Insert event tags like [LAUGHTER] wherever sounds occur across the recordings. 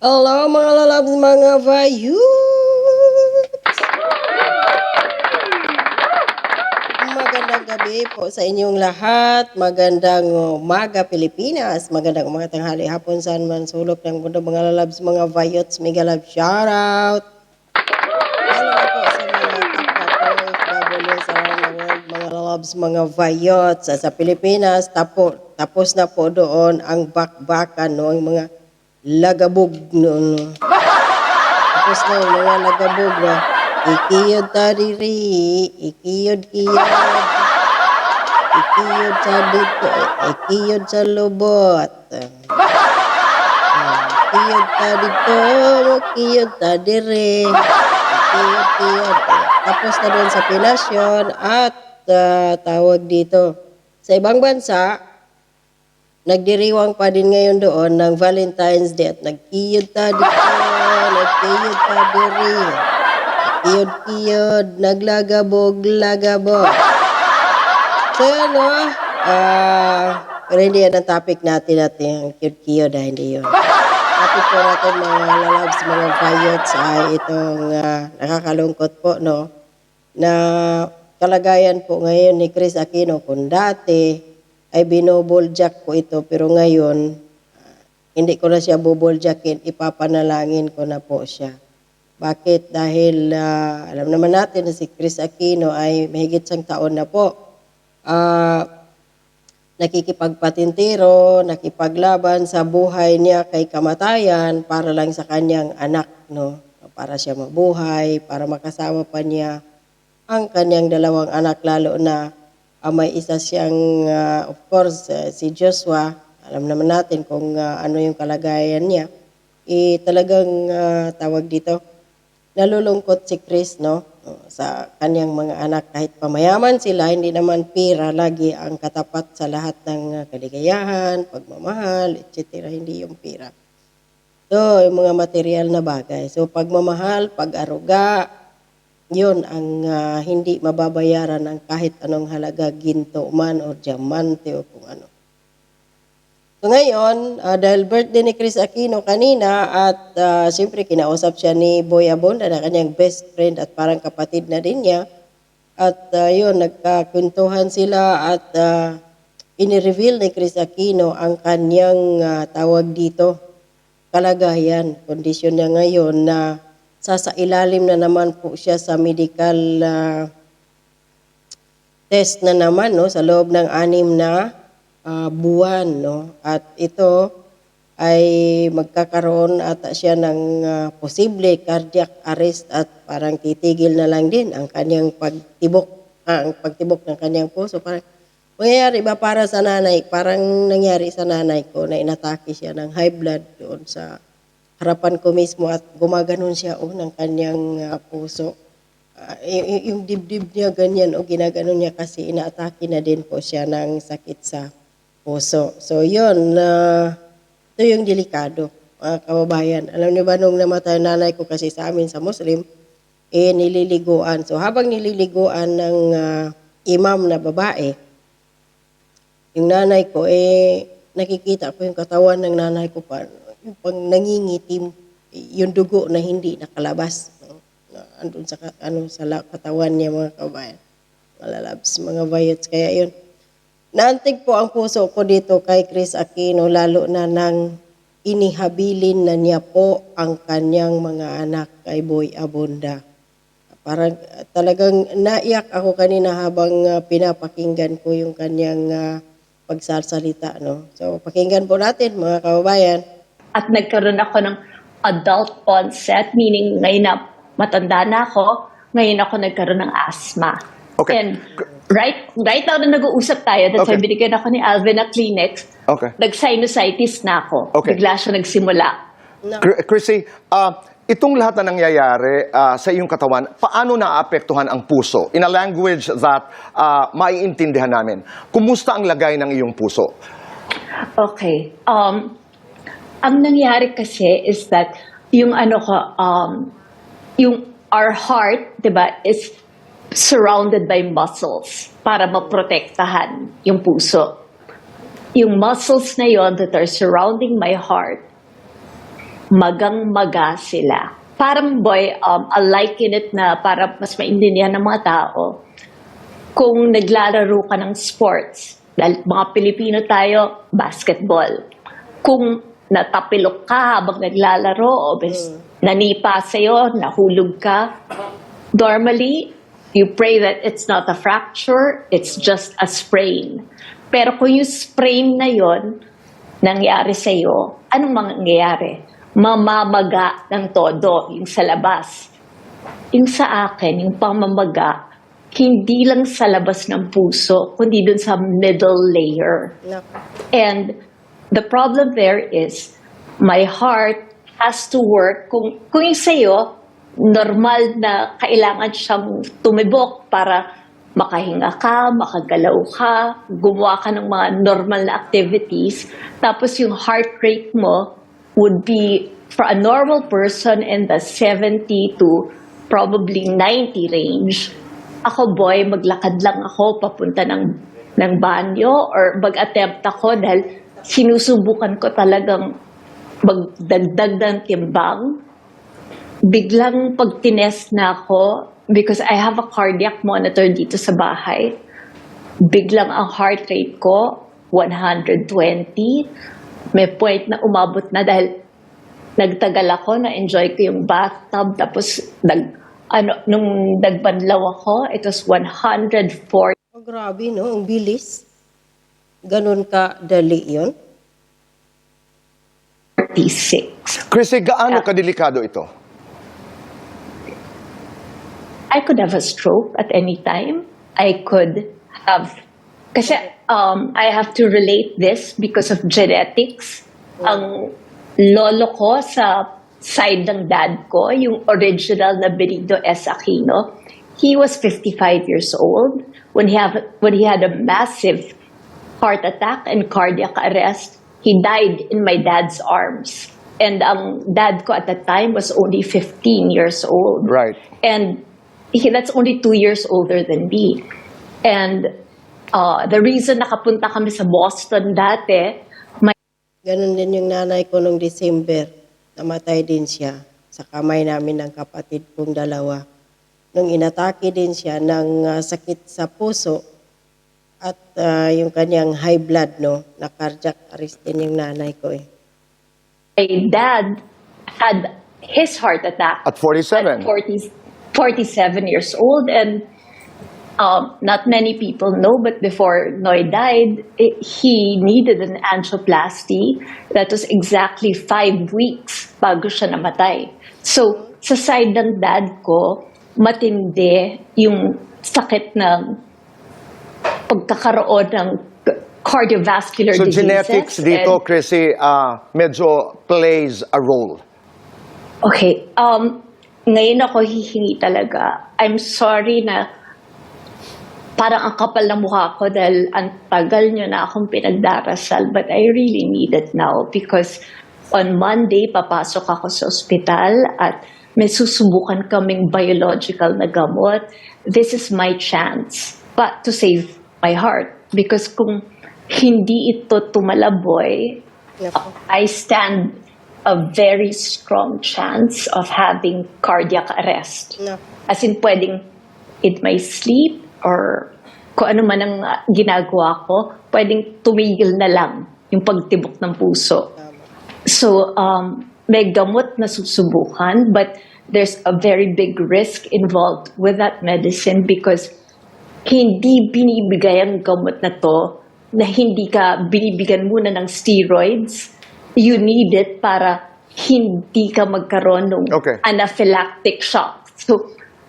Hello mga lalabs, mga vayut! Magandang gabi po sa inyong lahat. Magandang umaga Pilipinas. Magandang umaga tanghali hapon saan man sulok ng mundo mga lalabs, mga vayuts. Mega love shoutout! Lalo na po sa mga sa around mga lalabs, mga vayuts. Sa, Pilipinas, tapo, tapos na po doon ang bakbakan, no? ang mga lagabog noon. No? Tapos na yung mga lagabog na ikiyod tariri, ikiyod kiyod, ikiyod sa dito, ikiyod sa lubot. Ikiyod ta dito, ikiyod ta dire, ikiyod kiyod. Tapos na doon sa Pinasyon at ah, tawag dito. Sa ibang bansa, nagdiriwang pa din ngayon doon ng Valentine's Day at nagkiyod ta dito, [LAUGHS] nagkiyod ta diri. Kiyod-kiyod, naglagabog, lagabog. So ano, ah, pero hindi yan ang topic natin natin, ang cute-cute ah, hindi yun. Topic po natin mga lalabs, mga vayots ay itong ah, nakakalungkot po, no? Na kalagayan po ngayon ni Chris Aquino kung dati ay binoboljack ko ito pero ngayon hindi ko na siya buboljackin, ipapanalangin ko na po siya. Bakit? Dahil ah, alam naman natin na si Chris Aquino ay mahigit sang taon na po. Ah, nakikipagpatintero, nakipaglaban sa buhay niya kay kamatayan para lang sa kanyang anak, no? Para siya mabuhay, para makasama pa niya ang kanyang dalawang anak, lalo na ah, may isa siyang, ah, of course, ah, si Joshua. Alam naman natin kung ah, ano yung kalagayan niya. Eh, talagang ah, tawag dito, nalulungkot si Chris, no? Sa kanyang mga anak. Kahit pamayaman sila, hindi naman pira lagi ang katapat sa lahat ng uh, kaligayahan, pagmamahal, etc. Hindi yung pira. So, yung mga material na bagay. So, pagmamahal, pag-aruga, yun ang ah, hindi mababayaran ng kahit anong halaga, ginto man o diamante o kung ano. So ngayon, ah, dahil birthday ni Chris Aquino kanina at uh, siyempre kinausap siya ni Boy Abonda na kanyang best friend at parang kapatid na din niya. At ah, yun, nagkakuntuhan sila at uh, inireveal ni Chris Aquino ang kanyang ah, tawag dito, kalagayan, kondisyon niya ngayon na sasailalim na naman po siya sa medical ah, test na naman no? Sa loob ng anim na ah, buwan no? At ito ay magkakaroon ata siya ng ah, posible cardiac arrest at parang titigil na lang din ang kanyang pagtibok ang pagtibok ng kanyang puso. Parang mangyayari ba para sa nanay? Parang nangyari sa nanay ko na inatake siya ng high blood doon sa harapan ko mismo at gumaganon siya oh, ng kanyang ah, puso y- yung dibdib niya ganyan o ginaganon niya kasi inaatake na din po siya ng sakit sa puso. So yun, na ito yung delikado, mga kababayan. Alam niyo ba nung namatay nanay ko kasi sa amin sa Muslim, eh nililiguan. So habang nililiguan ng ah, imam na babae, yung nanay ko, eh nakikita ko yung katawan ng nanay ko pa, pang nangingitim, yung dugo na hindi nakalabas. No? Andun sa, ano, sa katawan niya mga kabayan. Mga lalabs, mga vayots. Kaya yun, naantig po ang puso ko dito kay Chris Aquino, lalo na nang inihabilin na niya po ang kanyang mga anak kay Boy Abunda. Parang talagang naiyak ako kanina habang uh, pinapakinggan ko yung kanyang uh, pagsasalita. No? So pakinggan po natin mga kababayan. At nagkaroon ako ng adult onset, meaning ngayon na matanda na ako, ngayon ako nagkaroon ng asthma. Okay. And right, right now na nag-uusap tayo, that's why Okay. binigyan ako ni Alvin na Kleenex, Okay. nag-sinusitis na ako. Okay. Bigla siya nagsimula. Chr- Chrissy, ah, itong lahat na nangyayari ah, sa iyong katawan, paano naapektuhan ang puso? In a language that ah, maiintindihan namin. Kumusta ang lagay ng iyong puso? Okay. Um, ang nangyari kasi is that yung ano ko, um, yung our heart, di ba, is surrounded by muscles para maprotektahan yung puso. Yung muscles na yon that are surrounding my heart magang-maga sila. Parang boy, um, I liken it na para mas maintindihan ng mga tao. Kung naglalaro ka ng sports, dahil mga Pilipino tayo, basketball. Kung natapilok ka habang naglalaro o bis, nanipa sa'yo, nahulog ka, normally, you pray that it's not a fracture, it's just a sprain. Pero kung yung sprain na yon nangyari sa'yo, anong mangyayari? Mamamaga ng todo, yung sa labas. Yung sa akin, yung pamamaga, hindi lang sa labas ng puso, kundi dun sa middle layer. Nako. And the problem there is my heart has to work. Kung, kung yung sa'yo, normal na kailangan siyang tumibok para makahinga ka, makagalaw ka, gumawa ka ng mga normal na activities. Tapos yung heart rate mo would be, for a normal person, in the 70 to probably 90 range. Ako, boy, maglakad lang ako papunta ng, ng banyo or mag-attempt ako dahil sinusubukan ko talagang magdagdag ng timbang. Biglang pag tinest na ako, because I have a cardiac monitor dito sa bahay, biglang ang heart rate ko, 120. May point na umabot na dahil nagtagal ako, na-enjoy ko yung bathtub, tapos nag, ano, nung nagbanlaw ako, it was 140. Oh, grabe, no? Ang bilis. Ganun ka dali yon 46. Chrissy, gaano Yeah. kadelikado ito? I could have a stroke at any time. I could have, kasi um, I have to relate this because of genetics. Ang lolo ko sa side ng dad ko, yung original na Benigno S. Aquino, he was 55 years old when he, have, when he had a massive heart attack and cardiac arrest. He died in my dad's arms. And ang dad ko at that time was only 15 years old. Right. And he, that's only two years older than me. And uh, the reason nakapunta kami sa Boston dati, my Ganun din yung nanay ko nung December. Namatay din siya sa kamay namin ng kapatid kong dalawa. Nung inatake din siya ng ah, sakit sa puso at ah, yung kanyang high blood, no? Na cardiac arrest din yung nanay ko eh. dad had his heart attack At 47. at 40, 47 years old. And um, not many people know, but before Noy died, it, he needed an angioplasty that was exactly five weeks bago siya namatay. So, sa side ng dad ko, matindi yung sakit ng pagkakaroon ng cardiovascular So diseases. genetics dito, and- Chrissy, ah, medyo plays a role. Okay. Um, ngayon ako hihingi talaga. I'm sorry na parang ang kapal ng mukha ko dahil ang tagal nyo na akong pinagdarasal but I really need it now because on Monday papasok ako sa ospital at may susubukan kaming biological na gamot. This is my chance but to save my heart because kung hindi ito tumalaboy. I stand a very strong chance of having cardiac arrest. As in, pwedeng in my sleep or kung ano man ang uh, ginagawa ko, pwedeng tumigil na lang yung pagtibok ng puso. So, um, may gamot na susubukan, but there's a very big risk involved with that medicine because hindi binibigay ang gamot na to na hindi ka binibigyan muna ng steroids. You need it para hindi ka magkaroon ng Okay. anaphylactic shock. So,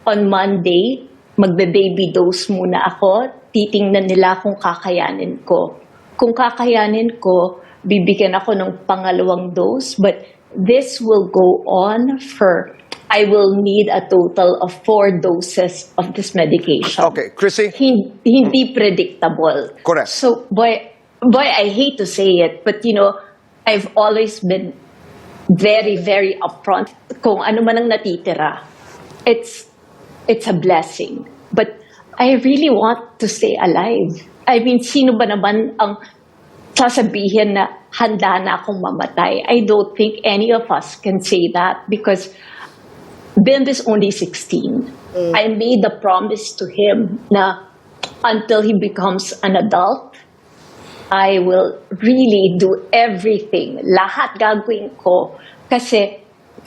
on Monday, magbe-baby dose muna ako. Titingnan nila kung kakayanin ko. Kung kakayanin ko, bibigyan ako ng pangalawang dose. But this will go on for, I will need a total of four doses of this medication Okay, Chrissy, hin- hindi predictable. Correct. So, boy, boy, I hate to say it, but you know, I've always been very, very upfront. Kung ano man ang natitira, it's it's a blessing. But I really want to stay alive. I mean, sino ba naman ang sasabihin na handa na akong mamatay. I don't think any of us can say that because Ben is only 16. I made the promise to him na until he becomes an adult, I will really do everything. Lahat gagawin ko. Kasi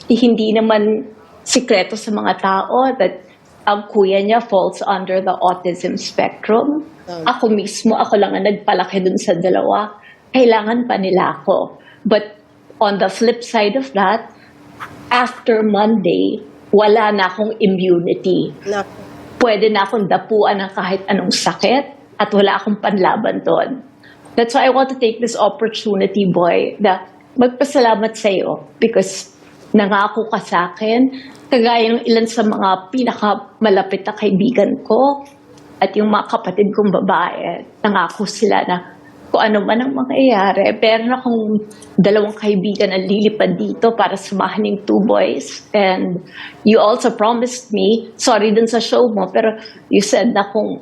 hindi naman sikreto sa mga tao that ang kuya niya falls under the autism spectrum. Tama. Ako mismo, ako lang ang nagpalaki dun sa dalawa. Kailangan pa nila ako. But on the flip side of that, after Monday, wala na akong immunity Naku. pwede na akong dapuan ng kahit anong sakit at wala akong panlaban doon. That's why I want to take this opportunity, boy, na magpasalamat sa iyo because nangako ka sa akin, kagaya ng ilan sa mga pinakamalapit na kaibigan ko at yung mga kapatid kong babae, nangako sila na kung ano man ang mangyayari. Pero akong dalawang kaibigan na lilipad dito para samahan yung two boys. And you also promised me, sorry dun sa show mo, pero you said na kung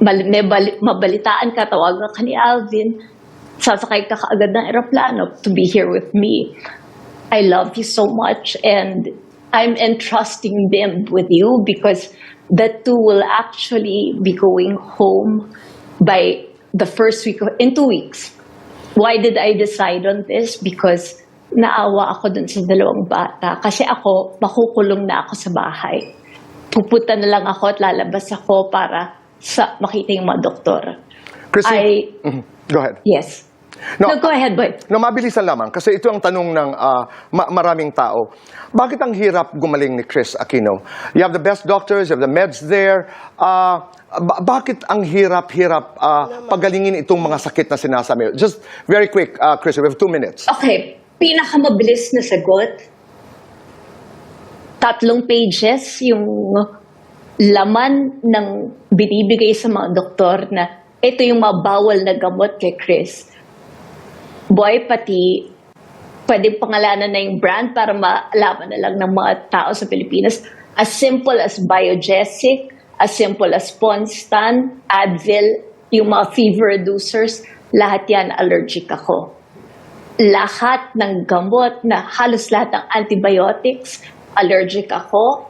may bali- mabalitaan ka, tawagan ka ni Alvin, sasakay ka kaagad ng aeroplano to be here with me. I love you so much and I'm entrusting them with you because the two will actually be going home by the first week of, in two weeks. Why did I decide on this? Because naawa ako dun sa dalawang bata. Kasi ako, makukulong na ako sa bahay. Pupunta na lang ako at lalabas ako para sa makita yung mga doktor. Chrissy, I- Mhm. go ahead. Yes. No, No, go ahead, boy. No, mabilisan lamang kasi ito ang tanong ng ah, ma- maraming tao. Bakit ang hirap gumaling ni Chris Aquino? You have the best doctors, you have the meds there. Ah, ba- bakit ang hirap-hirap ah, pagalingin itong mga sakit na sinasabi? Just very quick, ah, Chris, we have two minutes. Okay, pinakamabilis na sagot. Tatlong pages yung laman ng binibigay sa mga doktor na ito yung mabawal na gamot kay Chris. Boy, pati pwedeng pangalanan na yung brand para malaman na lang ng mga tao sa Pilipinas. As simple as Biogesic, as simple as Ponstan, Advil, yung mga fever reducers, lahat yan allergic ako lahat ng gamot na halos lahat ng antibiotics, allergic ako.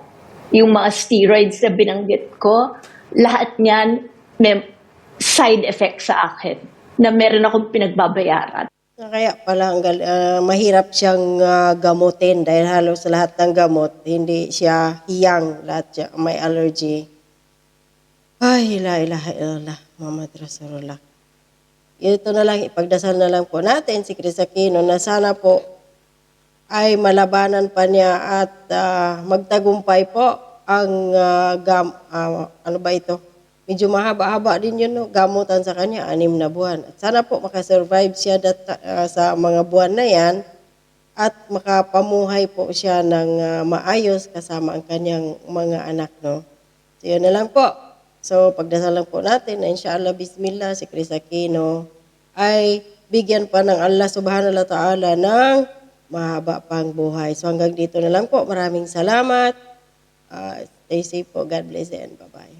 Yung mga steroids na binanggit ko, lahat niyan may side effect sa akin na meron akong pinagbabayaran. Kaya pala ang ah, mahirap siyang ah, gamutin dahil halos lahat ng gamot hindi siya hiyang, lahat siya may allergy. Ay, la ilaha illallah, Muhammad Rasulullah. Ito na lang, ipagdasal na lang po natin si Chris Aquino na sana po ay malabanan pa niya at ah, magtagumpay po ang ah, gam, ah, ano ba ito? Medyo mahaba-haba din yun, no? gamutan sa kanya, anim na buwan. At sana po makasurvive siya dat- ah, sa mga buwan na yan at makapamuhay po siya ng ah, maayos kasama ang kanyang mga anak. No? So yun na lang po. So pagdasal lang po natin na inshallah bismillah si Chris Aquino ay bigyan pa ng Allah subhanahu wa ta'ala ng mahaba pang buhay. So hanggang dito na lang po. Maraming salamat. Ah, stay safe po. God bless and bye-bye.